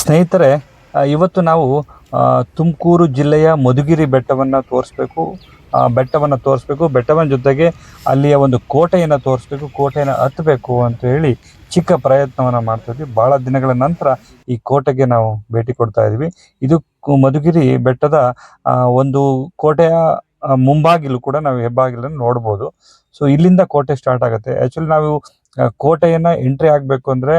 ಸ್ನೇಹಿತರೆ ಇವತ್ತು ನಾವು ತುಮಕೂರು ಜಿಲ್ಲೆಯ ಮಧುಗಿರಿ ಬೆಟ್ಟವನ್ನು ತೋರಿಸ್ಬೇಕು. ಬೆಟ್ಟವನ್ನು ತೋರಿಸ್ಬೇಕು. ಬೆಟ್ಟವನ್ನ ಜೊತೆಗೆ ಅಲ್ಲಿಯ ಒಂದು ಕೋಟೆಯನ್ನು ತೋರಿಸ್ಬೇಕು. ಕೋಟೆಯನ್ನು ಹತ್ತಬೇಕು ಅಂತ ಹೇಳಿ ಚಿಕ್ಕ ಪ್ರಯತ್ನವನ್ನು ಮಾಡ್ತಾ ಇದ್ವಿ. ಭಾಳ ದಿನಗಳ ನಂತರ ಈ ಕೋಟೆಗೆ ನಾವು ಭೇಟಿ ಕೊಡ್ತಾ ಇದ್ವಿ. ಇದು ಮಧುಗಿರಿ ಬೆಟ್ಟದ ಒಂದು ಕೋಟೆಯ ಮುಂಬಾಗಿಲು ಕೂಡ ನಾವು ಹೆಬ್ಬಾಗಿಲನ್ನು ನೋಡ್ಬೋದು. ಸೊ ಇಲ್ಲಿಂದ ಕೋಟೆ ಸ್ಟಾರ್ಟ್ ಆಗುತ್ತೆ. ಆ್ಯಕ್ಚುಲಿ ನಾವು ಕೋಟೆಯನ್ನ ಎಂಟ್ರಿ ಆಗಬೇಕು ಅಂದರೆ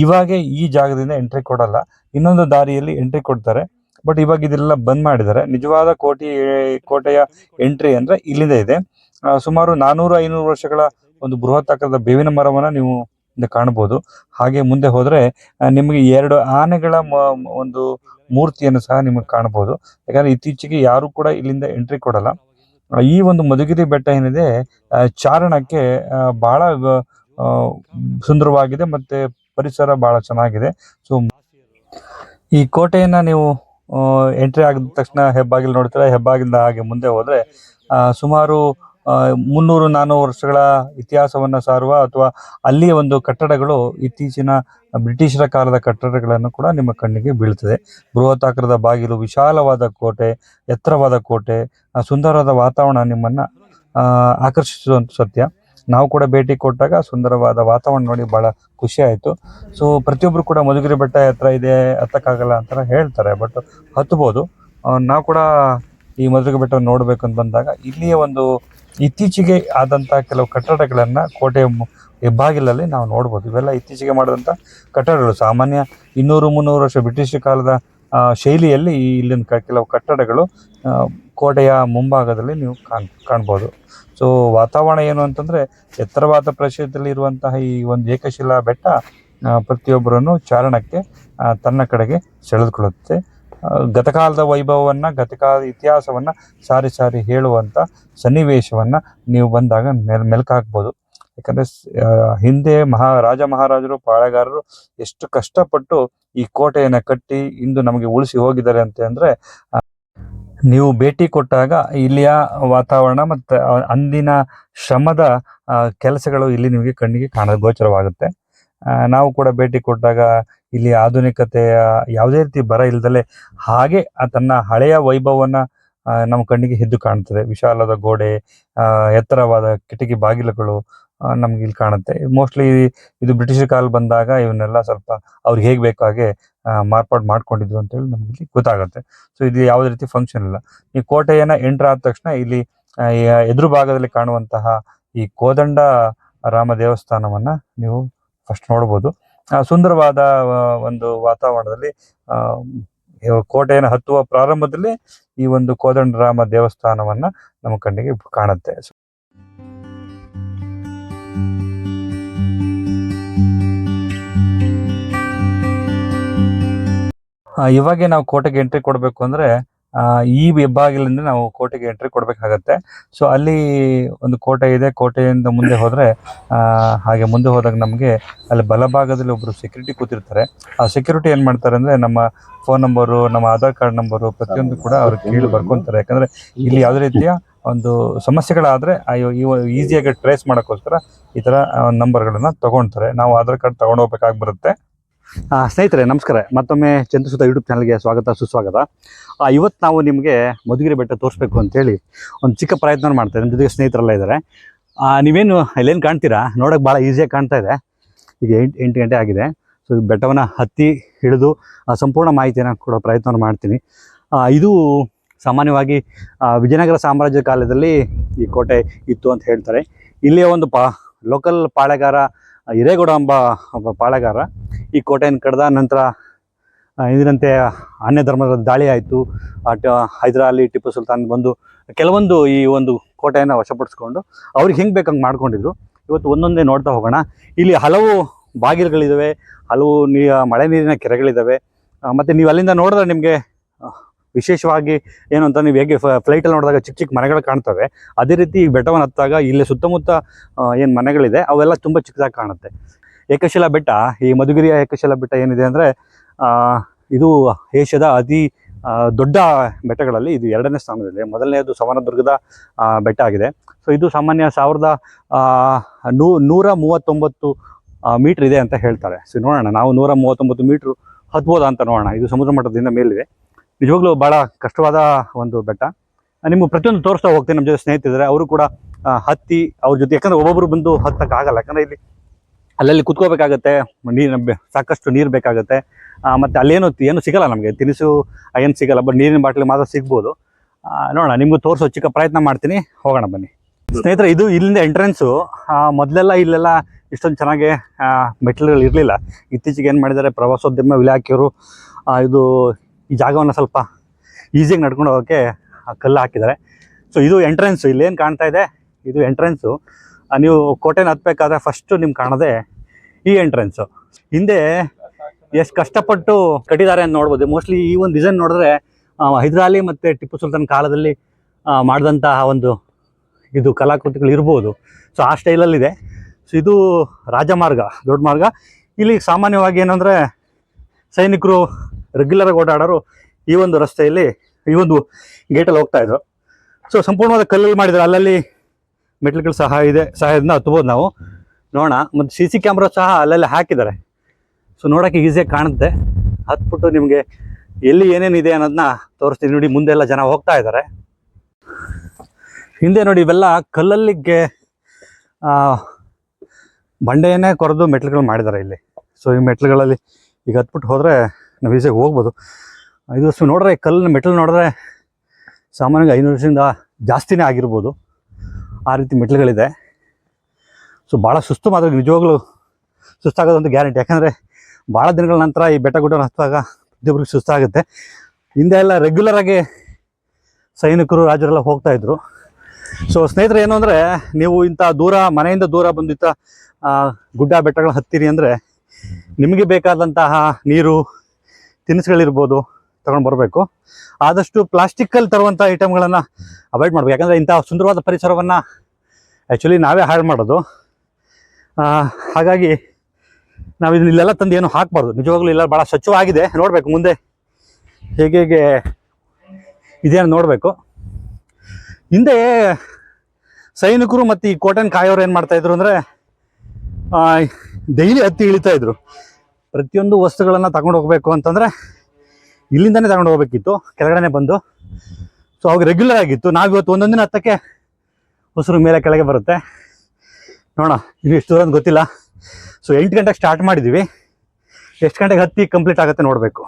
ಇವಾಗೆ ಈ ಜಾಗದಿಂದ ಎಂಟ್ರಿ ಕೊಡಲ್ಲ. ಇನ್ನೊಂದು ದಾರಿಯಲ್ಲಿ ಎಂಟ್ರಿ ಕೊಡ್ತಾರೆ. ಬಟ್ ಇವಾಗ ಇದೆಲ್ಲ ಬಂದ್ ಮಾಡಿದ್ದಾರೆ. ನಿಜವಾದ ಕೋಟೆ, ಕೋಟೆಯ ಎಂಟ್ರಿ ಅಂದ್ರೆ ಇಲ್ಲಿಂದ ಇದೆ. ಸುಮಾರು ನಾನೂರು, ಐನೂರು ವರ್ಷಗಳ ಒಂದು ಬೃಹತ್ ಆಕಾರದ ಬೇವಿನ ಮರವನ್ನ ನೀವು ಕಾಣಬಹುದು. ಹಾಗೆ ಮುಂದೆ ಹೋದ್ರೆ ನಿಮಗೆ ಎರಡು ಆನೆಗಳ ಒಂದು ಮೂರ್ತಿಯನ್ನು ಸಹ ನಿಮಗೆ ಕಾಣಬಹುದು. ಯಾಕಂದ್ರೆ ಇತ್ತೀಚೆಗೆ ಯಾರು ಕೂಡ ಇಲ್ಲಿಂದ ಎಂಟ್ರಿ ಕೊಡಲ್ಲ. ಈ ಒಂದು ಮಧುಗಿರಿ ಬೆಟ್ಟ ಏನಿದೆ ಚಾರಣಕ್ಕೆ ಬಹಳ ಸುಂದರವಾಗಿದೆ ಮತ್ತೆ ಪರಿಸರ ಬಹಳ ಚೆನ್ನಾಗಿದೆ. ಸೊ ಈ ಕೋಟೆಯನ್ನ ನೀವು ಎಂಟ್ರಿ ಆಗಿದ ತಕ್ಷಣ ಹೆಬ್ಬಾಗಿಲು ನೋಡ್ತೀರಾ? ಹೆಬ್ಬಾಗಿಲಿಂದ ಹಾಗೆ ಮುಂದೆ ಹೋದ್ರೆ ಸುಮಾರು ಮುನ್ನೂರು ನಾನ್ನೂರು ವರ್ಷಗಳ ಇತಿಹಾಸವನ್ನ ಸಾರುವ ಅಥವಾ ಅಲ್ಲಿಯ ಒಂದು ಕಟ್ಟಡಗಳು ಇತ್ತೀಚಿನ ಬ್ರಿಟಿಷರ ಕಾಲದ ಕಟ್ಟಡಗಳನ್ನು ಕೂಡ ನಿಮ್ಮ ಕಣ್ಣಿಗೆ ಬೀಳ್ತದೆ. ಬೃಹತಾಕಾರದ ಬಾಗಿಲು, ವಿಶಾಲವಾದ ಕೋಟೆ, ಎತ್ತರವಾದ ಕೋಟೆ ಸುಂದರವಾದ ವಾತಾವರಣ ನಿಮ್ಮನ್ನ ಆಕರ್ಷಿಸುವಂತ ಸತ್ಯ. ನಾವು ಕೂಡ ಭೇಟಿ ಕೊಟ್ಟಾಗ ಸುಂದರವಾದ ವಾತಾವರಣ ನೋಡಿ ಬಹಳ ಖುಷಿ ಆಯಿತು. ಸೊ ಪ್ರತಿಯೊಬ್ಬರು ಕೂಡ ಮಧುಗಿರಿ ಬೆಟ್ಟ ಹತ್ರ ಇದೆ, ಹತ್ತಕ್ಕಾಗಲ್ಲ ಅಂತ ಹೇಳ್ತಾರೆ ಬಟ್ ಹತ್ಬೋದು. ನಾವು ಕೂಡ ಈ ಮಧುಗಿರಿ ಬೆಟ್ಟ ನೋಡಬೇಕು ಅಂತ ಬಂದಾಗ ಇಲ್ಲಿಯ ಒಂದು ಇತ್ತೀಚೆಗೆ ಆದಂಥ ಕೆಲವು ಕಟ್ಟಡಗಳನ್ನು ಕೋಟೆಯ ಮು- ಹೆಬ್ಬಾಗಿಲಲ್ಲಿ ನಾವು ನೋಡ್ಬೋದು. ಇವೆಲ್ಲ ಇತ್ತೀಚೆಗೆ ಮಾಡಿದಂಥ ಕಟ್ಟಡಗಳು. ಸಾಮಾನ್ಯ ಇನ್ನೂರು ಮುನ್ನೂರು ವರ್ಷ ಬ್ರಿಟಿಷ್ ಕಾಲದ ಶೈಲಿಯಲ್ಲಿ ಇಲ್ಲಿನ ಕೆಲವು ಕಟ್ಟಡಗಳು ಕೋಟೆಯ ಮುಂಭಾಗದಲ್ಲಿ ನೀವು ಕಾಣ್, ಕಾಣ್ಬೋದು. ಸೊ ವಾತಾವರಣ ಏನು ಅಂತಂದ್ರೆ ಎತ್ತರವಾದ ಪ್ರದೇಶದಲ್ಲಿ ಇರುವಂತಹ ಈ ಒಂದು ಏಕಶಿಲಾ ಬೆಟ್ಟ ಪ್ರತಿಯೊಬ್ಬರನ್ನು ಚಾರಣಕ್ಕೆ ತನ್ನ ಕಡೆಗೆ ಸೆಳೆದುಕೊಳ್ಳುತ್ತೆ. ಗತಕಾಲದ ವೈಭವವನ್ನ, ಗತಕಾಲದ ಇತಿಹಾಸವನ್ನ ಸಾರಿ ಸಾರಿ ಹೇಳುವಂತ ಸನ್ನಿವೇಶವನ್ನ ನೀವು ಬಂದಾಗ ಮೆಲ್ ಮೆಲ್ಕಾಕ್ಬೋದು ಯಾಕಂದರೆ ಹಿಂದೆ ಮಹಾ, ರಾಜ ಮಹಾರಾಜರು, ಪಾಳೆಗಾರರು ಎಷ್ಟು ಕಷ್ಟಪಟ್ಟು ಈ ಕೋಟೆಯನ್ನ ಕಟ್ಟಿ ಇಂದು ನಮಗೆ ಉಳಿಸಿ ಹೋಗಿದ್ದಾರೆ ಅಂತ ಅಂದ್ರೆ ನೀವು ಭೇಟಿ ಕೊಟ್ಟಾಗ ಇಲ್ಲಿಯ ವಾತಾವರಣ ಮತ್ತು ಅಂದಿನ ಶ್ರಮದ ಕೆಲಸಗಳು ಇಲ್ಲಿ ನಿಮಗೆ ಕಣ್ಣಿಗೆ ಕಾಣ ಗೋಚರವಾಗುತ್ತೆ. ನಾವು ಕೂಡ ಭೇಟಿ ಕೊಟ್ಟಾಗ ಇಲ್ಲಿ ಆಧುನಿಕತೆಯ ಯಾವುದೇ ರೀತಿ ಬರ ಇಲ್ದಲೆ ಹಾಗೆ ತನ್ನ ಹಳೆಯ ವೈಭವವನ್ನ ನಮ್ಮ ಕಣ್ಣಿಗೆ ಎದ್ದು ಕಾಣ್ತದೆ ವಿಶಾಲದ ಗೋಡೆ ಎತ್ತರವಾದ ಕಿಟಕಿ ಬಾಗಿಲುಗಳು ನಮ್ಗೆ ಇಲ್ಲಿ ಕಾಣುತ್ತೆ. ಮೋಸ್ಟ್ಲಿ ಇದು ಬ್ರಿಟಿಷ್ ಕಾಲ ಬಂದಾಗ ಇವನ್ನೆಲ್ಲ ಸ್ವಲ್ಪ ಅವ್ರಿಗೆ ಹೇಗೆ ಬೇಕು ಹಾಗೆ ಮಾರ್ಪಾಡು ಮಾಡ್ಕೊಂಡಿದ್ರು ಅಂತೇಳಿ ನಮ್ಗೆ ಇಲ್ಲಿ ಗೊತ್ತಾಗುತ್ತೆ. ಸೊ ಇದು ಯಾವುದೇ ರೀತಿ ಫಂಕ್ಷನ್ ಇಲ್ಲ. ಈ ಕೋಟೆಯನ್ನ ಎಂಟರ್ ಆದ ತಕ್ಷಣ ಇಲ್ಲಿ ಎದುರು ಭಾಗದಲ್ಲಿ ಕಾಣುವಂತಹ ಈ ಕೋದಂಡ ರಾಮ ದೇವಸ್ಥಾನವನ್ನ ನೀವು ಫಸ್ಟ್ ನೋಡಬಹುದು ಆ, ಸುಂದರವಾದ ಒಂದು ವಾತಾವರಣದಲ್ಲಿ ಕೋಟೆಯನ್ನು ಹತ್ತುವ ಪ್ರಾರಂಭದಲ್ಲಿ ಈ ಒಂದು ಕೋದಂಡ ರಾಮ ದೇವಸ್ಥಾನವನ್ನ ನಮ್ಮ ಕಣ್ಣಿಗೆ ಕಾಣುತ್ತೆ. ಇವಾಗೆ ನಾವು ಕೋಟೆಗೆ ಎಂಟ್ರಿ ಕೊಡಬೇಕು ಅಂದ್ರೆ ಈ ಹೆಬ್ಬಾಗಿಲಿಂದ ನಾವು ಕೋಟೆಗೆ ಎಂಟ್ರಿ ಕೊಡ್ಬೇಕಾಗತ್ತೆ. ಸೊ ಅಲ್ಲಿ ಒಂದು ಕೋಟೆ ಇದೆ, ಕೋಟೆಯಿಂದ ಮುಂದೆ ಹೋದ್ರೆ ಹಾಗೆ ಮುಂದೆ ಹೋದಾಗ ನಮಗೆ ಅಲ್ಲಿ ಬಲಭಾಗದಲ್ಲಿ ಒಬ್ರು ಸೆಕ್ಯೂರಿಟಿ ಕೂತಿರ್ತಾರೆ. ಆ ಸೆಕ್ಯೂರಿಟಿ ಏನ್ ಮಾಡ್ತಾರೆ ಅಂದ್ರೆ, ನಮ್ಮ ಫೋನ್ ನಂಬರು ನಮ್ಮ ಆಧಾರ್ ಕಾರ್ಡ್ ನಂಬರು ಪ್ರತಿಯೊಂದು ಕೂಡ ಅವ್ರು ಕೇಳಿ ಬರ್ಕೊಂತಾರೆ. ಯಾಕಂದ್ರೆ ಇಲ್ಲಿ ಯಾವುದೇ ರೀತಿಯ ಒಂದು ಸಮಸ್ಯೆಗಳಾದ್ರೆ ಈಸಿಯಾಗಿ ಟ್ರೇಸ್ ಮಾಡೋಕ್ಕೋಸ್ಕರ ಈ ತರ ನಂಬರ್ಗಳನ್ನ ತೊಗೊಳ್ತಾರೆ ನಾವು ಆಧಾರ್ ಕಾರ್ಡ್ ತೊಗೊಂಡು ಹೋಗ್ಬೇಕಾಗಿ ಬರುತ್ತೆ. ಸ್ನೇಹಿತರೆ, ನಮಸ್ಕಾರ. ಮತ್ತೊಮ್ಮೆ ಚಂದ್ರಸುತ ಯೂಟ್ಯೂಬ್ ಚಾನಲ್ಗೆ ಸ್ವಾಗತ, ಸುಸ್ವಾಗತ. ಇವತ್ತು ನಾವು ನಿಮಗೆ ಮಧುಗಿರಿ ಬೆಟ್ಟ ತೋರಿಸ್ಬೇಕು ಅಂತೇಳಿ ಒಂದು ಚಿಕ್ಕ ಪ್ರಯತ್ನ ಮಾಡ್ತಾ ನಿಮ್ಮ ಜೊತೆಗೆ ಸ್ನೇಹಿತರೆಲ್ಲ ಇದ್ದಾರೆ ನೀವೇನು ಇಲ್ಲೇನು ಕಾಣ್ತೀರಾ? ನೋಡೋಕೆ ಭಾಳ ಈಸಿಯಾಗಿ ಕಾಣ್ತಾ ಇದೆ. ಈಗ ಎಂಟು ಎಂಟು ಗಂಟೆ ಆಗಿದೆ. ಸೊ ಬೆಟ್ಟವನ್ನು ಹತ್ತಿ ಹಿಡಿದು ಸಂಪೂರ್ಣ ಮಾಹಿತಿಯನ್ನು ಕೊಡೋ ಪ್ರಯತ್ನ ಮಾಡ್ತೀನಿ. ಇದು ಸಾಮಾನ್ಯವಾಗಿ ವಿಜಯನಗರ ಸಾಮ್ರಾಜ್ಯ ಕಾಲದಲ್ಲಿ ಈ ಕೋಟೆ ಇತ್ತು ಅಂತ ಹೇಳ್ತಾರೆ. ಇಲ್ಲಿಯ ಒಂದು ಪಾ ಲೋಕಲ್ ಪಾಳೆಗಾರ ಹಿರೇಗೌಡ ಎಂಬ ಒಬ್ಬ ಪಾಳೆಗಾರ. ಈ ಕೋಟೆಯನ್ನು ಕಡ್ದ ನಂತರ ಇದರಂತೆ ಅನ್ಯ ಧರ್ಮದ ದಾಳಿ ಆಯಿತು. ಹೈದರಾಲಿ ಟಿಪ್ಪು ಸುಲ್ತಾನ್ ಬಂದು ಕೆಲವೊಂದು ಈ ಒಂದು ಕೋಟೆಯನ್ನು ವಶಪಡಿಸ್ಕೊಂಡು ಅವ್ರಿಗೆ ಹೆಂಗೆ ಬೇಕಂಗೆ ಮಾಡ್ಕೊಂಡಿದ್ರು. ಇವತ್ತು ಒಂದೊಂದೇ ನೋಡ್ತಾ ಹೋಗೋಣ. ಇಲ್ಲಿ ಹಲವು ಬಾಗಿಲುಗಳಿದ್ದಾವೆ ಹಲವು ನೀ, ಮಳೆ ನೀರಿನ ಕೆರೆಗಳಿದ್ದಾವೆ ಮತ್ತೆ ನೀವು ಅಲ್ಲಿಂದ ನೋಡಿದ್ರೆ ನಿಮಗೆ ವಿಶೇಷವಾಗಿ ಏನು ಅಂತ ನೀವು ಹೇಗೆ ಫ್ಲೈಟಲ್ಲಿ ನೋಡಿದಾಗ ಚಿಕ್ಕ ಚಿಕ್ಕ ಮನೆಗಳು ಕಾಣ್ತವೆ. ಅದೇ ರೀತಿ ಈ ಬೆಟ್ಟವನ್ನು ಹತ್ತಾಗ ಇಲ್ಲಿ ಸುತ್ತಮುತ್ತ ಏನು ಮನೆಗಳಿದೆ, ಅವೆಲ್ಲ ತುಂಬ ಚಿಕ್ಕದಾಗಿ ಕಾಣುತ್ತೆ. ಏಕಶಿಲಾ ಬೆಟ್ಟ, ಈ ಮಧುಗಿರಿಯ ಏಕಶಿಲಾ ಬೆಟ್ಟ ಏನಿದೆ ಅಂದರೆ ಇದು ಏಷ್ಯಾದ ಅತಿ ದೊಡ್ಡ ಬೆಟ್ಟಗಳಲ್ಲಿ ಇದು ಎರಡನೇ ಸ್ಥಾನದಲ್ಲಿದೆ. ಮೊದಲನೆಯದು ಸವನದುರ್ಗದ ಬೆಟ್ಟ ಆಗಿದೆ. ಸೊ ಇದು ಸಾಮಾನ್ಯ ಸಾವಿರದ ನೂ, ನೂರ ಮೂವತ್ತೊಂಬತ್ತು ಮೀಟ್ರ್ ಇದೆ ಅಂತ ಹೇಳ್ತಾರೆ. ಸೊ ನೋಡೋಣ. ನಾವು ನೂರ ಮೂವತ್ತೊಂಬತ್ತು ಮೀಟ್ರ್ ಹತ್ಬೋದಾ ಅಂತ ನೋಡೋಣ. ಇದು ಸಮುದ್ರ ಮಟ್ಟದಿಂದ ಮೇಲಿದೆ. ನಿಜವಾಗ್ಲೂ ಭಾಳ ಕಷ್ಟವಾದ ಒಂದು ಬೆಟ್ಟ. ನಿಮ್ಗೆ ಪ್ರತಿಯೊಂದು ತೋರಿಸ್ತಾ ಹೋಗ್ತೀನಿ ನಮ್ಮ ಜೊತೆ ಸ್ನೇಹಿತರಿದ್ದಾರೆ. ಅವರು ಕೂಡ ಹತ್ತಿ, ಅವ್ರ ಜೊತೆ, ಯಾಕಂದ್ರೆ ಒಬ್ಬೊಬ್ರು ಬಂದು ಹತ್ತಕ್ಕಾಗಲ್ಲ ಯಾಕಂದ್ರೆ ಇಲ್ಲಿ ಅಲ್ಲಲ್ಲಿ ಕುತ್ಕೋಬೇಕಾಗತ್ತೆ, ನೀರು ಸಾಕಷ್ಟು ನೀರು ಬೇಕಾಗುತ್ತೆ. ಮತ್ತು ಅಲ್ಲೇನು ಏನು ಸಿಗಲ್ಲ ನಮಗೆ. ತಿನಿಸು, ಏನು ಸಿಗಲ್ಲ. ಬಟ್ ನೀರಿನ ಬಾಟ್ಲಿ ಮಾತ್ರ ಸಿಗ್ಬೋದು. ನೋಡೋಣ, ನಿಮ್ಗೆ ತೋರಿಸೋ ಚಿಕ್ಕ ಪ್ರಯತ್ನ ಮಾಡ್ತೀನಿ. ಹೋಗೋಣ ಬನ್ನಿ. ಸ್ನೇಹಿತರೆ, ಇದು ಇಲ್ಲಿಂದ ಎಂಟ್ರೆನ್ಸು. ಮೊದಲೆಲ್ಲ ಇಲ್ಲೆಲ್ಲ ಇಷ್ಟೊಂದು ಚೆನ್ನಾಗಿ ಮೆಟ್ಲುಗಳು ಇರಲಿಲ್ಲ. ಇತ್ತೀಚೆಗೆ ಏನು ಮಾಡಿದ್ದಾರೆ, ಪ್ರವಾಸೋದ್ಯಮ ಇಲಾಖೆಯವರು ಇದು ಈ ಜಾಗವನ್ನು ಸ್ವಲ್ಪ ಈಸಿಯಾಗಿ ನಡ್ಕೊಂಡು ಹೋಗೋಕ್ಕೆ ಆ ಕಲ್ಲು ಹಾಕಿದ್ದಾರೆ. ಸೊ ಇದು ಎಂಟ್ರೆನ್ಸು ಇಲ್ಲೇನು ಕಾಣ್ತಾ ಇದೆ? ಇದು ಎಂಟ್ರೆನ್ಸು ನೀವು ಕೋಟೆನ ಹತ್ಬೇಕಾದ್ರೆ ಫಸ್ಟು ನಿಮ್ಗೆ ಕಾಣೋದೆ ಈ ಎಂಟ್ರೆನ್ಸು ಹಿಂದೆ ಎಷ್ಟು ಕಷ್ಟಪಟ್ಟು ಕಟ್ಟಿದ್ದಾರೆ ಅಂತ ನೋಡ್ಬೋದು. ಮೋಸ್ಟ್ಲಿ ಈ ಒಂದು ಡಿಸೈನ್ ನೋಡಿದ್ರೆ ಹೈದರಾಲಿ ಮತ್ತು ಟಿಪ್ಪು ಸುಲ್ತಾನ್ ಕಾಲದಲ್ಲಿ ಮಾಡಿದಂತಹ ಒಂದು ಇದು ಕಲಾಕೃತಿಗಳು ಇರ್ಬೋದು. ಸೊ ಆ ಸ್ಟೈಲಲ್ಲಿದೆ. ಸೊ ಇದು ರಾಜಮಾರ್ಗ, ದೊಡ್ಡ ಮಾರ್ಗ. ಇಲ್ಲಿ ಸಾಮಾನ್ಯವಾಗಿ ಏನಂದರೆ ಸೈನಿಕರು ರೆಗ್ಯುಲರಾಗಿ ಓಡಾಡೋರು ಈ ಒಂದು ರಸ್ತೆಯಲ್ಲಿ ಈ ಒಂದು ಗೇಟಲ್ಲಿ ಹೋಗ್ತಾ ಇದ್ರು. ಸೊ ಸಂಪೂರ್ಣವಾದ ಕಲ್ಲಲ್ಲಿ ಮಾಡಿದ್ರು. ಅಲ್ಲಲ್ಲಿ ಮೆಟ್ಲುಗಳು ಸಹ ಇದೆ. ಸಹಾಯದಿಂದ ಹತ್ಬೋದು ನಾವು. ನೋಡೋಣ. ಮತ್ತು ಸಿ ಸಿ ಕ್ಯಾಮ್ರಾ ಸಹ ಅಲ್ಲಲ್ಲಿ ಹಾಕಿದ್ದಾರೆ. ಸೊ ನೋಡೋಕೆ ಈಸಿಯಾಗಿ ಕಾಣುತ್ತೆ. ಹತ್ಬಿಟ್ಟು ನಿಮಗೆ ಎಲ್ಲಿ ಏನೇನಿದೆ ಅನ್ನೋದನ್ನ ತೋರಿಸ್ತೀನಿ ನೋಡಿ. ಮುಂದೆ ಎಲ್ಲ ಜನ ಹೋಗ್ತಾ ಇದ್ದಾರೆ. ಹಿಂದೆ ನೋಡಿ ಇವೆಲ್ಲ ಕಲ್ಲಲ್ಲಿಗೆ ಬಂಡೆಯನ್ನೇ ಕೊರೆದು ಮೆಟ್ಲುಗಳು ಮಾಡಿದ್ದಾರೆ ಇಲ್ಲಿ. ಸೊ ಈ ಮೆಟ್ಲುಗಳಲ್ಲಿ ಈಗ ಹತ್ಬಿಟ್ಟು ಹೋದರೆ ನಾವು ಈಸಿಯಾಗಿ ಹೋಗ್ಬೋದು. ಐದು ವರ್ಷ ನೋಡಿದ್ರೆ ಕಲ್ಲಿನ ಮೆಟ್ಲು ನೋಡಿದ್ರೆ ಸಾಮಾನ್ಯವಾಗಿ ಐನೂರು ವರ್ಷದಿಂದ ಜಾಸ್ತಿನೇ ಆಗಿರ್ಬೋದು. ಆ ರೀತಿ ಮೆಟ್ಲುಗಳಿದೆ. ಸೊ ಭಾಳ ಸುಸ್ತು ಮಾತ್ರ ನಿಜವಾಗ್ಲೂ ಸುಸ್ತಾಗೋದಂತ ಗ್ಯಾರಂಟಿ. ಯಾಕಂದರೆ ಭಾಳ ದಿನಗಳ ನಂತರ ಈ ಬೆಟ್ಟ ಗುಡ್ಡ ಹತ್ತುವಾಗ ಪ್ರತಿಯೊಬ್ಬರಿಗೆ ಸುಸ್ತಾಗುತ್ತೆ. ಹಿಂದೆ ಎಲ್ಲ ರೆಗ್ಯುಲರಾಗಿ ಸೈನಿಕರು, ರಾಜರೆಲ್ಲ ಹೋಗ್ತಾ ಇದ್ರು. ಸೊ ಸ್ನೇಹಿತರೆ, ಏನು ಅಂದರೆ ನೀವು ಇಂಥ ದೂರ, ಮನೆಯಿಂದ ದೂರ ಬಂದಿದ್ದ ಗುಡ್ಡ ಬೆಟ್ಟಗಳು ಹತ್ತೀರಿ ಅಂದರೆ ನಿಮಗೆ ಬೇಕಾದಂತಹ ನೀರು ತಿನಿಸುಗಳಿರ್ಬೋದು ತಗೊಂಡು ಬರಬೇಕು. ಆದಷ್ಟು ಪ್ಲಾಸ್ಟಿಕ್ಕಲ್ಲಿ ತರುವಂಥ ಐಟಮ್ಗಳನ್ನು ಅವಾಯ್ಡ್ ಮಾಡಬೇಕು. ಯಾಕಂದರೆ ಇಂಥ ಸುಂದರವಾದ ಪರಿಸರವನ್ನು ಆ್ಯಕ್ಚುಲಿ ನಾವೇ ಹಾಳು ಮಾಡೋದು. ಹಾಗಾಗಿ ನಾವು ಇಲ್ಲೆಲ್ಲ ತಂದು ಏನು ಹಾಕ್ಬಾರ್ದು. ನಿಜವಾಗ್ಲೂ ಇಲ್ಲ ಭಾಳ ಸ್ವಚ್ಛವಾಗಿದೆ. ನೋಡಬೇಕು ಮುಂದೆ ಹೇಗೆ ಹೇಗೆ ಇದೇನು ನೋಡಬೇಕು. ಹಿಂದೆ ಸೈನಿಕರು ಮತ್ತು ಈ ಕೋಟನ್ ಕಾಯೋರು ಏನು ಮಾಡ್ತಾಯಿದ್ರು ಅಂದರೆ ಡೈಲಿ ಹತ್ತಿ ಇಳಿತಾ ಇದ್ರು. ಪ್ರತಿಯೊಂದು ವಸ್ತುಗಳನ್ನು ತಗೊಂಡು ಹೋಗಬೇಕು ಅಂತಂದರೆ ಇಲ್ಲಿಂದನೇ ತಗೊಂಡು ಹೋಗ್ಬೇಕಿತ್ತು ಕೆಳಗಡೆ ಬಂದು. ಸೊ ಅವಾಗ ರೆಗ್ಯುಲರ್ ಆಗಿತ್ತು. ನಾವು ಇವತ್ತು ಒಂದೊಂದಿನ ಹತ್ತಕ್ಕೆ ಉಸಿರು ಮೇಲೆ ಕೆಳಗೆ ಬರುತ್ತೆ. ನೋಡೋಣ, ಇದು ಎಷ್ಟು ದೂರ ಅಂತ ಗೊತ್ತಿಲ್ಲ. ಸೊ ಎಂಟು ಗಂಟೆಗೆ ಸ್ಟಾರ್ಟ್ ಮಾಡಿದ್ದೀವಿ ಎಷ್ಟು ಗಂಟೆಗೆ ಹತ್ತಿ ಕಂಪ್ಲೀಟ್ ಆಗುತ್ತೆ ನೋಡಬೇಕು.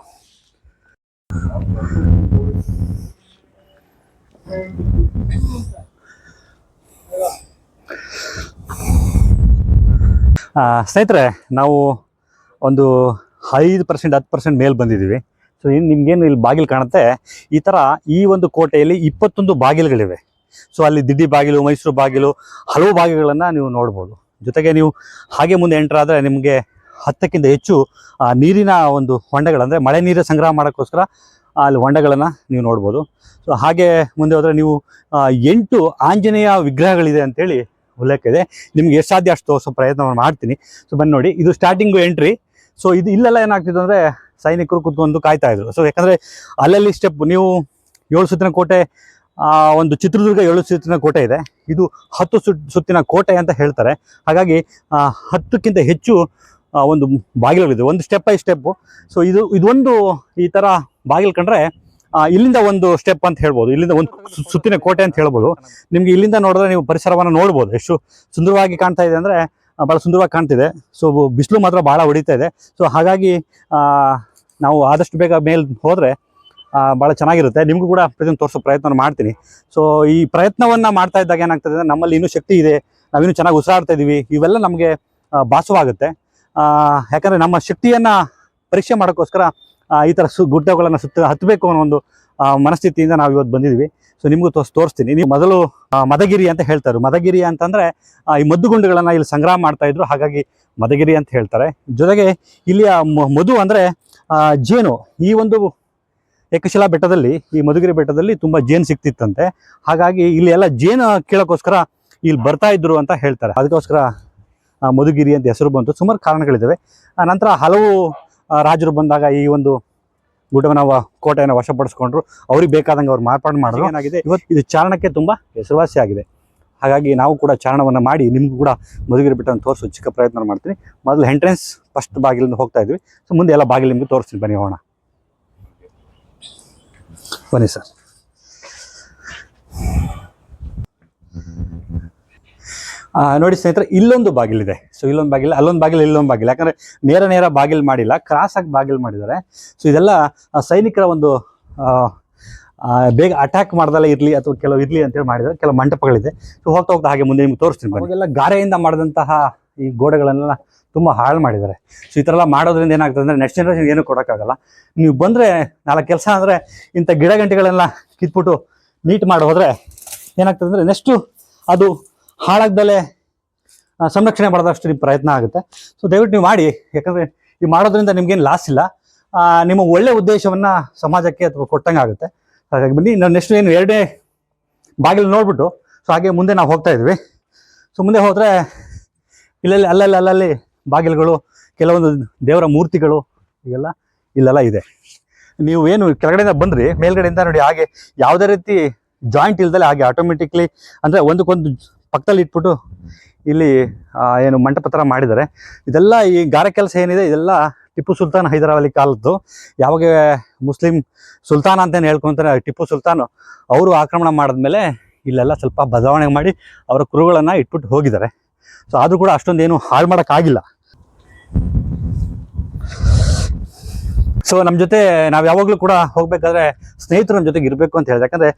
ಸ್ನೇಹಿತರೆ, ನಾವು ಒಂದು ಐದು ಪರ್ಸೆಂಟ್ ಹತ್ತು ಪರ್ಸೆಂಟ್ ಮೇಲೆ ಬಂದಿದ್ದೀವಿ ಸೊ ಇನ್ನು ನಿಮ್ಗೇನು ಇಲ್ಲಿ ಬಾಗಿಲು ಕಾಣುತ್ತೆ? ಈ ಥರ ಈ ಒಂದು ಕೋಟೆಯಲ್ಲಿ ಇಪ್ಪತ್ತೊಂದು ಬಾಗಿಲುಗಳಿವೆ. ಸೊ ಅಲ್ಲಿ ದಿಡ್ಡಿ ಬಾಗಿಲು, ಮೈಸೂರು ಬಾಗಿಲು, ಹಲವು ಬಾಗಿಲುಗಳನ್ನು ನೀವು ನೋಡ್ಬೋದು. ಜೊತೆಗೆ ನೀವು ಹಾಗೆ ಮುಂದೆ ಎಂಟರ್ ಆದರೆ ನಿಮಗೆ ಹತ್ತಕ್ಕಿಂತ ಹೆಚ್ಚು ನೀರಿನ ಒಂದು ಹೊಂಡಗಳಂದರೆ ಮಳೆ ನೀರು ಸಂಗ್ರಹ ಮಾಡೋಕ್ಕೋಸ್ಕರ ಅಲ್ಲಿ ಹೊಂಡಗಳನ್ನು ನೀವು ನೋಡ್ಬೋದು. ಸೊ ಹಾಗೆ ಮುಂದೆ ಹೋದರೆ ನೀವು ಎಂಟು ಆಂಜನೇಯ ವಿಗ್ರಹಗಳಿದೆ ಅಂತೇಳಿ ಉಲ್ಲೇಖ ಇದೆ. ನಿಮ್ಗೆ ಎಷ್ಟು ಸಾಧ್ಯ ಅಷ್ಟು ತೋರಿಸೋ ಪ್ರಯತ್ನವನ್ನು ಮಾಡ್ತೀನಿ. ಸೊ ಬನ್ನಿ ನೋಡಿ, ಇದು ಸ್ಟಾರ್ಟಿಂಗು ಎಂಟ್ರಿ ಸೊ ಇದು ಇಲ್ಲೆಲ್ಲ ಏನಾಗ್ತಿತ್ತು ಅಂದರೆ ಸೈನಿಕರು ಕುತ್ಕೊಂಡು ಕಾಯ್ತಾ ಇದ್ರು. ಸೊ ಯಾಕಂದರೆ ಅಲ್ಲಲ್ಲಿ ಸ್ಟೆಪ್ ನೀವು ಏಳು ಸುತ್ತಿನ ಕೋಟೆ ಒಂದು ಚಿತ್ರದುರ್ಗ ಏಳು ಸುತ್ತಿನ ಕೋಟೆ ಇದೆ. ಇದು ಹತ್ತು ಸುತ್, ಸುತ್ತಿನ ಕೋಟೆ ಅಂತ ಹೇಳ್ತಾರೆ. ಹಾಗಾಗಿ ಹತ್ತಕ್ಕಿಂತ ಹೆಚ್ಚು ಒಂದು ಬಾಗಿಲುಗಳಿದೆ. ಒಂದು ಸ್ಟೆಪ್ ಬೈ ಸ್ಟೆಪ್ಪು ಸೊ ಇದು ಇದೊಂದು ಈ ಥರ ಬಾಗಿಲು ಕಂಡ್ರೆ ಇಲ್ಲಿಂದ ಒಂದು ಸ್ಟೆಪ್ ಅಂತ ಹೇಳ್ಬೋದು. ಇಲ್ಲಿಂದ ಒಂದು ಸುತ್ತಿನ ಕೋಟೆ ಅಂತ ಹೇಳ್ಬೋದು. ನಿಮ್ಗೆ ಇಲ್ಲಿಂದ ನೋಡಿದ್ರೆ ನೀವು ಪರಿಸರವನ್ನು ನೋಡ್ಬೋದು. ಎಷ್ಟು ಸುಂದರವಾಗಿ ಕಾಣ್ತಾ ಇದೆ ಅಂದರೆ ಭಾಳ ಸುಂದರವಾಗಿ ಕಾಣ್ತಿದೆ. ಸೊ ಬಿಸಿಲು ಮಾತ್ರ ಭಾಳ ಹೊಡಿತಾ ಇದೆ. ಸೊ ಹಾಗಾಗಿ ನಾವು ಆದಷ್ಟು ಬೇಗ ಮೇಲೆ ಹೋದರೆ ಭಾಳ ಚೆನ್ನಾಗಿರುತ್ತೆ. ನಿಮಗೂ ಕೂಡ ಪ್ರತಿಯೊಂದು ತೋರಿಸೋ ಪ್ರಯತ್ನ ಮಾಡ್ತೀನಿ. ಸೊ ಈ ಪ್ರಯತ್ನವನ್ನು ಮಾಡ್ತಾ ಇದ್ದಾಗ ಏನಾಗ್ತದೆ ಅಂದರೆ, ನಮ್ಮಲ್ಲಿ ಇನ್ನೂ ಶಕ್ತಿ ಇದೆ. ನಾವಿನ್ನೂ ಚೆನ್ನಾಗಿ ಉಸಿರಾಡ್ತಾ ಇದ್ದೀವಿ ಇವೆಲ್ಲ ನಮಗೆ ಭಾಸವಾಗುತ್ತೆ. ಯಾಕಂದರೆ ನಮ್ಮ ಶಕ್ತಿಯನ್ನು ಪರೀಕ್ಷೆ ಮಾಡೋಕ್ಕೋಸ್ಕರ ಈ ಥರ ಸು ಗುಡ್ಡಗಳನ್ನು ಸುತ್ತ ಹತ್ತಬೇಕು ಅನ್ನೋ ಒಂದು ಮನಸ್ಥಿತಿಯಿಂದ ನಾವು ಇವತ್ತು ಬಂದಿದ್ವಿ. ಸೊ ನಿಮಗೂ ತೋರ್ಸ್, ತೋರಿಸ್ತೀನಿ. ನೀವು ಮೊದಲು ಮದಗಿರಿ ಅಂತ ಹೇಳ್ತಾರೆ. ಮದಗಿರಿ ಅಂತಂದರೆ ಈ ಮದ್ದುಗುಂಡುಗಳನ್ನು ಇಲ್ಲಿ ಸಂಗ್ರಹ ಮಾಡ್ತಾ ಇದ್ರು. ಹಾಗಾಗಿ ಮದಗಿರಿ ಅಂತ ಹೇಳ್ತಾರೆ. ಜೊತೆಗೆ ಇಲ್ಲಿಯ ಮಧು ಅಂದರೆ ಜೇನು. ಈ ಒಂದು ಏಕಶಿಲಾ ಬೆಟ್ಟದಲ್ಲಿ, ಈ ಮಧುಗಿರಿ ಬೆಟ್ಟದಲ್ಲಿ ತುಂಬ ಜೇನು ಸಿಕ್ತಿತ್ತಂತೆ. ಹಾಗಾಗಿ ಇಲ್ಲಿ ಎಲ್ಲ ಜೇನು ಕೇಳೋಕ್ಕೋಸ್ಕರ ಇಲ್ಲಿ ಬರ್ತಾ ಇದ್ರು ಅಂತ ಹೇಳ್ತಾರೆ. ಅದಕ್ಕೋಸ್ಕರ ಮಧುಗಿರಿ ಅಂತ ಹೆಸರು ಬಂತು. ಸುಮಾರು ಕಾರಣಗಳಿದ್ದಾವೆ ನಂತರ ಹಲವು ರಾಜರು ಬಂದಾಗ ಈ ಒಂದು ಗುಡ್ಡವನ್ನ ಕೋಟೆಯನ್ನ ಕೋಟೆಯನ್ನು ವಶಪಡಿಸ್ಕೊಂಡ್ರು. ಅವ್ರಿಗೆ ಬೇಕಾದಂಗೆ ಅವ್ರು ಮಾರ್ಪಾಡು ಮಾಡಿದ್ರು. ಏನಾಗಿದೆ? ಇವತ್ತು ಇದು ಚಾರಣಕ್ಕೆ ತುಂಬ ಹೆಸರುವಾಸಿ ಆಗಿದೆ. ಹಾಗಾಗಿ ನಾವು ಕೂಡ ಚಾರಣವನ್ನು ಮಾಡಿ ನಿಮಗೂ ಕೂಡ ಮಧುಗಿರಿ ಬಿಟ್ಟನ್ನು ತೋರಿಸೋ ಚಿಕ್ಕ ಪ್ರಯತ್ನ ಮಾಡ್ತೀನಿ. ಮೊದಲು ಎಂಟ್ರೆನ್ಸ್ ಫಸ್ಟ್ ಬಾಗಿಲಿಂದ ಹೋಗ್ತಾ ಇದ್ವಿ. ಸೊ ಮುಂದೆ ಎಲ್ಲ ಬಾಗಿಲು ನಿಮಗೆ ತೋರಿಸ್ತೀನಿ. ಬನ್ನಿ ಹೋಗೋಣ. ಬನ್ನಿ ಸರ್ ನೋಡಿ ಸ್ನೇಹಿತರೆ, ಇಲ್ಲೊಂದು ಬಾಗಿಲಿದೆ. ಸೊ ಇಲ್ಲೊಂದು ಬಾಗಿಲು, ಅಲ್ಲೊಂದು ಬಾಗಿಲು, ಇಲ್ಲೊಂದು ಬಾಗಿಲು. ಯಾಕಂದ್ರೆ ನೇರ ನೇರ ಬಾಗಿಲು ಮಾಡಿಲ್ಲ, ಕ್ರಾಸ್ ಆಗಿ ಬಾಗಿಲು ಮಾಡಿದ್ದಾರೆ. ಸೊ ಇದೆಲ್ಲ ಸೈನಿಕರ ಒಂದು ಬೇಗ ಅಟ್ಯಾಕ್ ಮಾಡ್ದಲ್ಲ ಇರಲಿ ಅಥವಾ ಕೆಲವು ಇರಲಿ ಅಂತೇಳಿ ಮಾಡಿದ್ದಾರೆ. ಕೆಲವು ಮಂಟಪಗಳಿದೆ. ಸೊ ಹೋಗ್ತಾ ಹೋಗ್ತಾ ಹಾಗೆ ಮುಂದೆ ನಿಮ್ಗೆ ತೋರಿಸ್ತೀನಿ. ಅವಾಗೆಲ್ಲ ಗಾರೆಯಿಂದ ಮಾಡಿದಂತಹ ಈ ಗೋಡೆಗಳನ್ನೆಲ್ಲ ತುಂಬ ಹಾಳು ಮಾಡಿದ್ದಾರೆ. ಸೊ ಈ ಥರ ಎಲ್ಲ ಮಾಡೋದ್ರಿಂದ ಏನಾಗ್ತದೆ ಅಂದರೆ ನೆಕ್ಸ್ಟ್ ಜನರೇಷನ್ ಏನು ಕೊಡೋಕ್ಕಾಗಲ್ಲ. ನೀವು ಬಂದರೆ ನಾಲ್ಕು ಕೆಲಸ ಅಂದರೆ ಇಂಥ ಗಿಡ ಗಂಟೆಗಳೆಲ್ಲ ಕಿತ್ಬಿಟ್ಟು ನೀಟ್ ಮಾಡಿ ಹೋದರೆ ಏನಾಗ್ತದೆ ಅಂದರೆ ನೆಕ್ಸ್ಟು ಅದು ಹಾಳಾಗ್ದಲೇ ಸಂರಕ್ಷಣೆ ಮಾಡೋದಷ್ಟು ನಿಮ್ಮ ಪ್ರಯತ್ನ ಆಗುತ್ತೆ. ಸೊ ದಯವಿಟ್ಟು ನೀವು ಮಾಡಿ. ಯಾಕಂದರೆ ಈ ಮಾಡೋದ್ರಿಂದ ನಿಮ್ಗೇನು ಲಾಸ್ ಇಲ್ಲ. ನಿಮ್ಮ ಒಳ್ಳೆ ಉದ್ದೇಶವನ್ನು ಸಮಾಜಕ್ಕೆ ಅಥವಾ ಕೊಟ್ಟಂಗೆ ಆಗುತ್ತೆ. ಹಾಗಾಗಿ ಬನ್ನಿ ನಾವು ನೆಕ್ಸ್ಟ್ ಏನು ಎರಡೇ ಬಾಗಿಲು ನೋಡ್ಬಿಟ್ಟು ಸೊ ಹಾಗೆ ಮುಂದೆ ನಾವು ಹೋಗ್ತಾ ಇದ್ವಿ. ಸೊ ಮುಂದೆ ಹೋದರೆ ಇಲ್ಲಲ್ಲಿ, ಅಲ್ಲಲ್ಲಿ ಅಲ್ಲಲ್ಲಿ ಬಾಗಿಲುಗಳು, ಕೆಲವೊಂದು ದೇವರ ಮೂರ್ತಿಗಳು, ಇವೆಲ್ಲ ಇಲ್ಲೆಲ್ಲ ಇದೆ. ನೀವು ಏನು ಕೆಳಗಡೆಯಿಂದ ಬಂದ್ರಿ, ಮೇಲ್ಗಡೆಯಿಂದ ನೋಡಿ, ಹಾಗೆ ಯಾವುದೇ ರೀತಿ ಜಾಯಿಂಟ್ ಇಲ್ದಲೆ ಹಾಗೆ ಆಟೋಮೆಟಿಕ್ಲಿ ಅಂದರೆ ಒಂದಕ್ಕೊಂದು ಪಕ್ಕದಲ್ಲಿ ಇಟ್ಬಿಟ್ಟು ಇಲ್ಲಿ ಏನು ಮಂಟಪ ಥರ ಮಾಡಿದ್ದಾರೆ. ಇದೆಲ್ಲ ಈ ಗಾರೆ ಕೆಲಸ ಏನಿದೆ, ಇದೆಲ್ಲ ಟಿಪ್ಪು ಸುಲ್ತಾನ್ ಹೈದರಾಬಾದಿ ಕಾಲದ್ದು. ಯಾವಾಗ ಮುಸ್ಲಿಂ ಸುಲ್ತಾನ ಅಂತೇನು ಹೇಳ್ಕೊಂತಾರೆ ಟಿಪ್ಪು ಸುಲ್ತಾನ್ ಅವರು ಆಕ್ರಮಣ ಮಾಡಿದ್ಮೇಲೆ ಇಲ್ಲೆಲ್ಲ ಸ್ವಲ್ಪ ಬದಲಾವಣೆ ಮಾಡಿ ಅವರ ಕುರುಗಳನ್ನು ಇಟ್ಬಿಟ್ಟು ಹೋಗಿದ್ದಾರೆ. ಸೊ ಆದರೂ ಕೂಡ ಅಷ್ಟೊಂದು ಏನು ಹಾಳು ಮಾಡೋಕ್ಕಾಗಿಲ್ಲ ಸೊ ನಮ್ಮ ಜೊತೆ ನಾವು ಯಾವಾಗಲೂ ಕೂಡ ಹೋಗಬೇಕಾದ್ರೆ ಸ್ನೇಹಿತರು ನಮ್ಮ ಜೊತೆಗೆ ಇರಬೇಕು ಅಂತ ಹೇಳಿದೆ. ಯಾಕಂದರೆ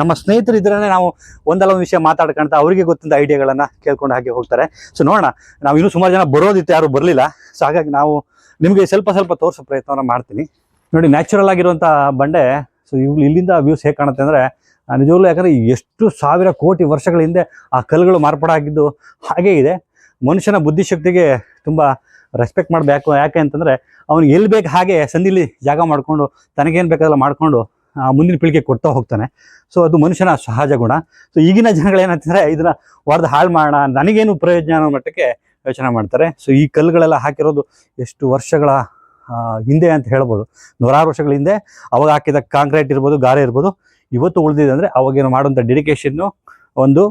ನಮ್ಮ ಸ್ನೇಹಿತರು ಇದ್ರೇ ನಾವು ಒಂದಲ್ಲ ಒಂದು ವಿಷಯ ಮಾತಾಡ್ಕೊಂತ ಅವರಿಗೆ ಗೊತ್ತಿದ್ದ ಐಡಿಯಾಗಳನ್ನು ಕೇಳ್ಕೊಂಡು ಹಾಗೆ ಹೋಗ್ತಾರೆ. ಸೊ ನೋಡೋಣ. ನಾವು ಇನ್ನೂ ಸುಮಾರು ಜನ ಬರೋದಿತ್ತು, ಯಾರು ಬರಲಿಲ್ಲ. ಸೊ ಹಾಗಾಗಿ ನಾವು ನಿಮಗೆ ಸ್ವಲ್ಪ ಸ್ವಲ್ಪ ತೋರಿಸೋ ಪ್ರಯತ್ನವನ್ನು ಮಾಡ್ತೀನಿ. ನೋಡಿ ನ್ಯಾಚುರಲ್ ಆಗಿರುವಂಥ ಬಂಡೆ ಸೊ ಇವ್ ಇಲ್ಲಿಂದ ವ್ಯೂಸ್ ಹೇಗೆ ಕಾಣುತ್ತೆ ಅಂದರೆ ನಿಜವಾಗ್ಲೂ ಯಾಕಂದರೆ ಎಷ್ಟು ಸಾವಿರ ಕೋಟಿ ವರ್ಷಗಳ ಹಿಂದೆ ಆ ಕಲ್ಲುಗಳು ಮಾರ್ಪಾಡಾಗಿದ್ದು ಹಾಗೇ ಇದೆ. ಮನುಷ್ಯನ ಬುದ್ಧಿಶಕ್ತಿಗೆ ತುಂಬ ರೆಸ್ಪೆಕ್ಟ್ ಮಾಡಬೇಕು. ಯಾಕೆ ಅಂತಂದರೆ ಅವ್ನಿಗೆ ಎಲ್ಲಿ ಬೇಕು ಹಾಗೆ ಸಂದಿಲಿ ಜಾಗ ಮಾಡಿಕೊಂಡು, ತನಗೇನು ಬೇಕಾದಲ್ಲ ಮಾಡಿಕೊಂಡು ಮುಂದಿನ ಪೀಳಿಗೆ ಕೊಡ್ತಾ ಹೋಗ್ತಾನೆ. ಸೊ ಅದು ಮನುಷ್ಯನ ಸಹಜ ಗುಣ. ಸೊ ಈಗಿನ ಜನಗಳೇನಂತಂದರೆ ಇದನ್ನ ಹೊಡೆದು ಹಾಳು ಮಾಡೋಣ ನನಗೇನು ಪ್ರಯೋಜನ ಅನ್ನೋ ಮಟ್ಟಕ್ಕೆ ಯೋಚನೆ ಮಾಡ್ತಾರೆ. ಸೊ ಈ ಕಲ್ಲುಗಳೆಲ್ಲ ಹಾಕಿರೋದು ಎಷ್ಟು ವರ್ಷಗಳ ಹಿಂದೆ ಅಂತ ಹೇಳ್ಬೋದು. ನೂರಾರು ವರ್ಷಗಳ ಹಿಂದೆ ಅವಾಗ ಹಾಕಿದ ಕಾಂಕ್ರೀಟ್ ಇರ್ಬೋದು, ಗಾರೆ ಇರ್ಬೋದು. ಇವತ್ತು ಉಳಿದಿದೆ ಅಂದರೆ ಅವಾಗೇನು ಮಾಡುವಂಥ ಡೆಡಿಕೇಶನ್ನು ಒಂದು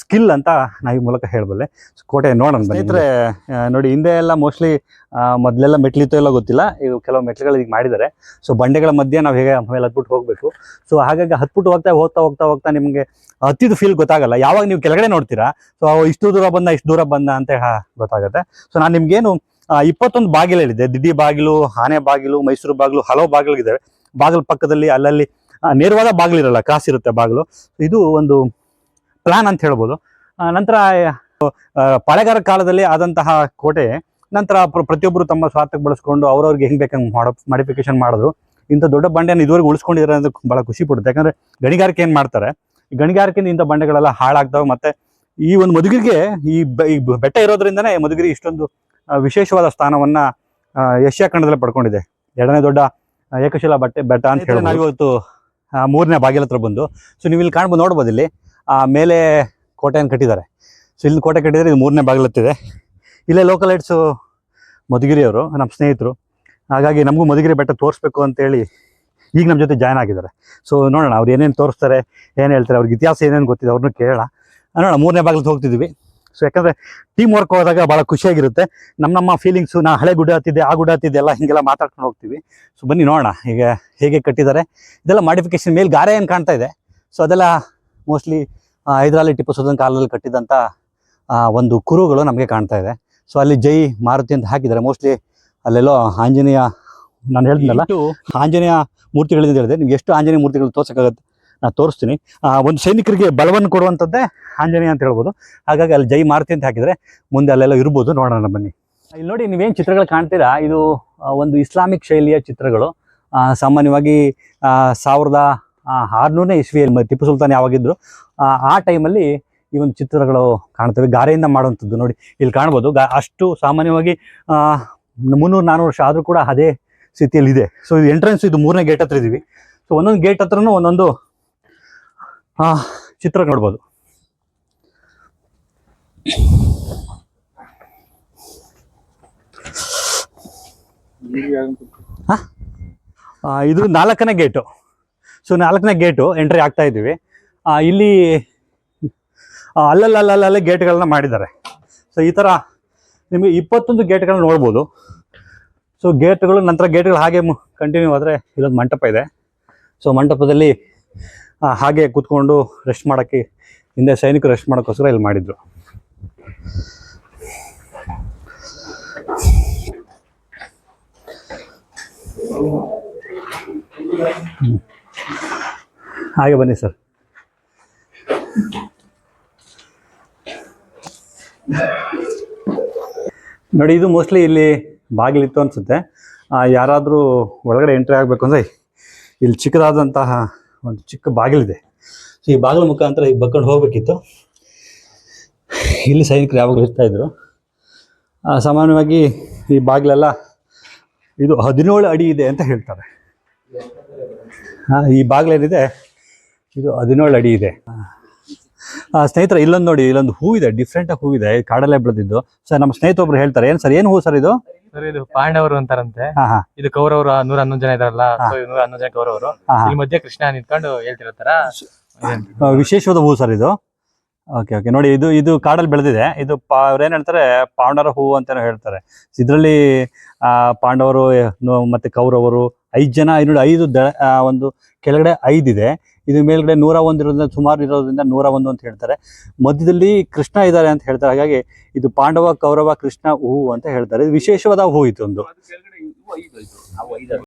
ಸ್ಕಿಲ್ ಅಂತ ನಾವು ಈ ಮೂಲಕ ಹೇಳಬಲ್ಲೆ. ಕೋಟೆ ನೋಡೋಣ ಸ್ನೇಹಿತರೆ ನೋಡಿ, ಹಿಂದೆ ಎಲ್ಲ ಮೋಸ್ಟ್ಲಿ ಮೊದಲೆಲ್ಲ ಮೆಟ್ಲಿತ್ತು ಎಲ್ಲ ಗೊತ್ತಿಲ್ಲ. ಇವು ಕೆಲವು ಮೆಟ್ಲುಗಳು ಈಗ ಮಾಡಿದ್ದಾರೆ. ಸೊ, ಬಂಡೆಗಳ ಮಧ್ಯೆ ನಾವು ಹೇಗೆ ಮೇಲೆ ಹತ್ಬಿಟ್ಟು ಹೋಗಬೇಕು. ಸೊ, ಹಾಗಾಗಿ ಹತ್ಬಿಟ್ಟು ಹೋಗ್ತಾ ಹೋಗ್ತಾ ಹೋಗ್ತಾ ಹೋಗ್ತಾ ನಿಮಗೆ ಹತ್ತಿದ ಫೀಲ್ ಗೊತ್ತಾಗಲ್ಲ. ಯಾವಾಗ ನೀವು ಕೆಳಗಡೆ ನೋಡ್ತೀರಾ? ಸೊ ಇಷ್ಟು ದೂರ ಬಂದ, ಇಷ್ಟು ದೂರ ಬಂದ ಅಂತ ಗೊತ್ತಾಗುತ್ತೆ. ಸೊ, ನಾನು ನಿಮ್ಗೇನು ಇಪ್ಪತ್ತೊಂದು ಬಾಗಿಲು ಹೇಳಿದ್ದೆ. ದಿಡ್ಡಿ ಬಾಗಿಲು, ಆನೆ ಬಾಗಿಲು, ಮೈಸೂರು ಬಾಗಿಲು, ಹಲವು ಬಾಗಿಲು ಇದ್ದಾವೆ ಬಾಗಿಲು ಪಕ್ಕದಲ್ಲಿ ಅಲ್ಲಲ್ಲಿ ನೇರವಾದ ಬಾಗಿಲು ಇರಲ್ಲ, ಕ್ರಾಸ್ ಇರುತ್ತೆ ಬಾಗಿಲು. ಇದು ಒಂದು ಪ್ಲಾನ್ ಅಂತ ಹೇಳ್ಬೋದು. ನಂತರ ಪಳೆಗಾರ ಕಾಲದಲ್ಲಿ ಆದಂತಹ ಕೋಟೆ ನಂತರ ಪ್ರ- ಪ್ರತಿಯೊಬ್ಬರು ತಮ್ಮ ಸ್ವಾರ್ಥಕ್ಕೆ ಬಳಸ್ಕೊಂಡು ಅವ್ರವ್ರಿಗೆ ಹೆಂಗ್ ಬೇಕಂಗೆ ಮಾಡೋ ಮಾಡಿಫಿಕೇಶನ್ ಮಾಡಿದ್ರು. ಇಂಥ ದೊಡ್ಡ ಬಂಡೆಯನ್ನು ಇದುವರೆಗೂ ಉಳಿಸ್ಕೊಂಡಿದ್ದಾರೆ ಅಂತ ಬಹಳ ಖುಷಿ ಪಡುತ್ತೆ. ಯಾಕಂದ್ರೆ ಗಣಿಗಾರಿಕೆ ಏನು ಮಾಡ್ತಾರೆ? ಗಣಿಗಾರಿಕೆಯಿಂದ ಇಂಥ ಬಂಡೆಗಳೆಲ್ಲ ಹಾಳಾಗ್ತವೆ ಮತ್ತೆ ಈ ಒಂದು ಮಧುಗಿರಿಗೆ ಈ ಬೆಟ್ಟ ಇರೋದ್ರಿಂದನೇ ಮಧುಗಿರಿ ಇಷ್ಟೊಂದು ವಿಶೇಷವಾದ ಸ್ಥಾನವನ್ನ ಏಷ್ಯಾ ಖಂಡದಲ್ಲಿ ಪಡ್ಕೊಂಡಿದೆ. ಎರಡನೇ ದೊಡ್ಡ ಏಕಶಿಲಾ ಬಟ್ಟೆ ಬೆಟ್ಟ ಅಂತ ಹೇಳಿ ನಾವು ಇವತ್ತು ಮೂರನೇ ಬಾಗಿಲ ಹತ್ರ ಬಂದು. ಸೊ ನೀವು ಇಲ್ಲಿ ಕಾಣ್ಬೋದು ನೋಡ್ಬೋದು ಇಲ್ಲಿ. ಆ, ಮೇಲೆ ಕೋಟೆಯನ್ನು ಕಟ್ಟಿದ್ದಾರೆ. ಸೊ ಇಲ್ಲಿ ಕೋಟೆ ಕಟ್ಟಿದರೆ ಇದು ಮೂರನೇ ಬಾಗಿಲತ್ತಿದೆ. ಇಲ್ಲೇ ಲೋಕಲ್ ಐಟ್ಸು ಮಧುಗಿರಿಯವರು, ನಮ್ಮ ಸ್ನೇಹಿತರು. ಹಾಗಾಗಿ ನಮಗೂ ಮಧುಗಿರಿ ಬೆಟ್ಟ ತೋರಿಸ್ಬೇಕು ಅಂತೇಳಿ ಈಗ ನಮ್ಮ ಜೊತೆ ಜಾಯ್ನ್ ಆಗಿದ್ದಾರೆ. ಸೊ ನೋಡೋಣ ಅವ್ರು ಏನೇನು ತೋರಿಸ್ತಾರೆ, ಏನು ಹೇಳ್ತಾರೆ, ಅವ್ರಿಗೆ ಇತಿಹಾಸ ಏನೇನು ಗೊತ್ತಿದೆ ಅವ್ರನ್ನೂ ಕೇಳೋಣ. ನೋಡೋಣ, ಮೂರನೇ ಬಾಗಿಲಿಗೆ ಹೋಗ್ತಿದ್ವಿ ಸೊ ಯಾಕಂದರೆ ಟೀಮ್ ವರ್ಕ್ ಹೋದಾಗ ಭಾಳ ಖುಷಿಯಾಗಿರುತ್ತೆ. ನಮ್ಮ ನಮ್ಮ ಫೀಲಿಂಗ್ಸು ನಾ ಹಳೆ ಗುಡ್ಡ ಹತ್ತಿದ್ದೆ ಆ ಗುಡ್ಡ ಹತ್ತಿದ್ದೆ ಎಲ್ಲ ಹೀಗೆಲ್ಲ ಮಾತಾಡ್ಕೊಂಡು ಹೋಗ್ತೀವಿ. ಸೊ ಬನ್ನಿ ನೋಡೋಣ, ಈಗ ಹೇಗೆ ಕಟ್ಟಿದ್ದಾರೆ. ಇದೆಲ್ಲ ಮಾಡಿಫಿಕೇಶನ್ ಮೇಲೆ ಗಾರೆ ಏನು ಕಾಣ್ತಾ ಇದೆ. ಸೊ ಅದೆಲ್ಲ ಮೋಸ್ಟ್ಲಿ ಹೈದರಾಲಿ ಟಿಪ್ಪು ಸುಲ್ತಾನ್ ಕಾಲದಲ್ಲಿ ಕಟ್ಟಿದಂಥ ಒಂದು ಕುರುಗಳು ನಮಗೆ ಕಾಣ್ತಾ ಇದೆ. ಸೊ ಅಲ್ಲಿ ಜೈ ಮಾರುತಿ ಅಂತ ಹಾಕಿದ್ದಾರೆ. ಮೋಸ್ಟ್ಲಿ ಅಲ್ಲೆಲ್ಲೋ ಆಂಜನೇಯ ನಾನು ಹೇಳ್ತೀನಲ್ಲ ಆಂಜನೇಯ ಮೂರ್ತಿಗಳಿಂದ ಹೇಳಿದೆ. ನಿಮ್ಗೆ ಎಷ್ಟು ಆಂಜನೇಯ ಮೂರ್ತಿಗಳು ತೋರ್ಸಕ್ಕಾಗತ್ತೆ ನಾನು ತೋರಿಸ್ತೀನಿ. ಆ, ಒಂದು ಸೈನಿಕರಿಗೆ ಬಲವನ್ನು ಕೊಡುವಂಥದ್ದೇ ಆಂಜನೇಯ ಅಂತ ಹೇಳ್ಬೋದು. ಹಾಗಾಗಿ ಅಲ್ಲಿ ಜೈ ಮಾರುತಿ ಅಂತ ಹಾಕಿದರೆ ಮುಂದೆ ಅಲ್ಲೆಲ್ಲ ಇರ್ಬೋದು. ನೋಡೋಣ ಬನ್ನಿ. ಇಲ್ಲಿ ನೋಡಿ ನೀವೇನು ಚಿತ್ರಗಳು ಕಾಣ್ತೀರಾ? ಇದು ಒಂದು ಇಸ್ಲಾಮಿಕ್ ಶೈಲಿಯ ಚಿತ್ರಗಳು. ಸಾಮಾನ್ಯವಾಗಿ ಸಾವಿರದ ಆರುನೂರನೇ ಇಸ್ವಿಯಲ್ಲಿ ಟಿಪ್ಪು ಸುಲ್ತಾನ್ ಯಾವಾಗಿದ್ರು ಆ, ಟೈಮಲ್ಲಿ ಈ ಒಂದು ಚಿತ್ರಗಳು ಕಾಣ್ತವೆ. ಗಾರೆಯಿಂದ ಮಾಡುವಂಥದ್ದು ನೋಡಿ ಇಲ್ಲಿ ಕಾಣ್ಬೋದು. ಗಾ ಅಷ್ಟು ಸಾಮಾನ್ಯವಾಗಿ ಮುನ್ನೂರು ನಾನ್ನೂರು ವರ್ಷ ಆದರೂ ಕೂಡ ಅದೇ ಸ್ಥಿತಿಯಲ್ಲಿ ಇದೆ. ಸೊ ಇದು ಎಂಟ್ರೆನ್ಸ್ ಇದು ಮೂರನೇ ಗೇಟ್ ಹತ್ರ ಇದೀವಿ. ಸೊ ಒಂದೊಂದು ಗೇಟ್ ಹತ್ರನೂ ಒಂದೊಂದು ಆ, ಚಿತ್ರ ನೋಡ್ಬೋದು. ಇದು ನಾಲ್ಕನೇ ಗೇಟು ಸೊ ನಾಲ್ಕನೇ ಗೇಟು ಎಂಟ್ರಿ ಆಗ್ತಾ ಇದ್ದೀವಿ. ಇಲ್ಲಿ ಅಲ್ಲಲ್ಲಲ್ಲಲ್ಲೇ ಗೇಟ್ಗಳನ್ನ ಮಾಡಿದ್ದಾರೆ. ಸೊ ಈ ಥರ ನಿಮಗೆ ಇಪ್ಪತ್ತೊಂದು ಗೇಟ್ಗಳನ್ನ ನೋಡ್ಬೋದು. ಸೊ ಗೇಟ್ಗಳು ನಂತರ ಗೇಟ್ಗಳು ಹಾಗೆ ಕಂಟಿನ್ಯೂ ಆದರೆ ಇಲ್ಲೊಂದು ಮಂಟಪ ಇದೆ. ಸೊ ಮಂಟಪದಲ್ಲಿ ಹಾಗೆ ಕೂತ್ಕೊಂಡು ರೆಸ್ಟ್ ಮಾಡೋಕ್ಕೆ, ಹಿಂದೆ ಸೈನಿಕರು ರೆಸ್ಟ್ ಮಾಡೋಕ್ಕೋಸ್ಕರ ಇಲ್ಲಿ ಮಾಡಿದ್ರು. ಹ್ಮ್. ಹಾಗೆ ಬನ್ನಿ ಸರ್. ನೋಡಿ, ಇದು ಮೋಸ್ಟ್ಲಿ ಇಲ್ಲಿ ಬಾಗಿಲಿತ್ತು ಅನಿಸುತ್ತೆ. ಯಾರಾದರೂ ಒಳಗಡೆ ಎಂಟ್ರಿ ಆಗಬೇಕು ಅಂದರೆ ಇಲ್ಲಿ ಚಿಕ್ಕದಾದಂತಹ ಒಂದು ಚಿಕ್ಕ ಬಾಗಿಲಿದೆ. ಈ ಬಾಗಿಲ ಮುಖಾಂತರ ಈಗ ಬಕ್ಕೊಂಡು ಹೋಗಬೇಕಿತ್ತು. ಇಲ್ಲಿ ಸೈನಿಕರು ಯಾವಾಗಲೂ ಇರ್ತಾಯಿದ್ರು ಸಾಮಾನ್ಯವಾಗಿ ಈ ಬಾಗಿಲೆಲ್ಲ ಇದು ಹದಿನೇಳು ಅಡಿ ಇದೆ ಅಂತ ಹೇಳ್ತಾರೆ. ಈ ಬಾಗಿಲೇನಿದೆ ಇದು ಹದಿನೇಳು ಅಡಿ ಇದೆ. ಆ, ಸ್ನೇಹಿತರೆ ಇಲ್ಲೊಂದು ನೋಡಿ ಇಲ್ಲೊಂದು ಹೂ ಇದೆ ಡಿಫ್ರೆಂಟ್ ಆಗಿ ಹೂವಿದೆ ಕಾಡಲ್ಲೇ ಬೆಳೆದಿದ್ದು. ಸರ್ ನಮ್ಮ ಸ್ನೇಹಿತ ಒಬ್ರು ಹೇಳ್ತಾರೆ ಏನ್ ಸರ್ ಏನು ಹೂ ಸರ್ ಇದು? ಸರ್ ಇದು ಪಾಂಡವರು ಅಂತಾರಂತೆ. ಇದು ಕೌರವರು ನೂರ ಹನ್ನೊಂದು ಜನ ಇದಾರಲ್ಲ ನೂರ ಹನ್ನೊಂದು ಜನ ಕೌರವರು. ಈ ಮಧ್ಯೆ ಕೃಷ್ಣ ನಿಂತ್ಕೊಂಡು ಹೇಳ್ತಿರೋ ತರ ವಿಶೇಷವಾದ ಹೂ ಸರ್ ಇದು. ಓಕೆ ಓಕೆ ನೋಡಿ ಇದು ಇದು ಕಾಡಲ್ಲಿ ಬೆಳೆದಿದೆ. ಇದು ಪಾ ಏನ್ ಹೇಳ್ತಾರೆ ಪಾಂಡವರ ಹೂ ಅಂತ ಹೇಳ್ತಾರೆ. ಇದರಲ್ಲಿ ಪಾಂಡವರು ಮತ್ತೆ ಕೌರವರು ಐದು ಜನ ನೋಡಿ ಐದು ದ ಒಂದು ಕೆಳಗಡೆ ಐದಿದೆ. ಇದು ಮೇಲ್ಗಡೆ ನೂರ ಒಂದು ಇರೋದ್ರಿಂದ ಸುಮಾರು ಇರೋದ್ರಿಂದ ನೂರ ಒಂದು ಅಂತ ಹೇಳ್ತಾರೆ. ಮಧ್ಯದಲ್ಲಿ ಕೃಷ್ಣ ಇದ್ದಾರೆ ಅಂತ ಹೇಳ್ತಾರೆ. ಹಾಗಾಗಿ ಇದು ಪಾಂಡವ, ಕೌರವ, ಕೃಷ್ಣ ಹೂವು ಅಂತ ಹೇಳ್ತಾರೆ. ಇದು ವಿಶೇಷವಾದ ಹೂವು ಇದು ಒಂದು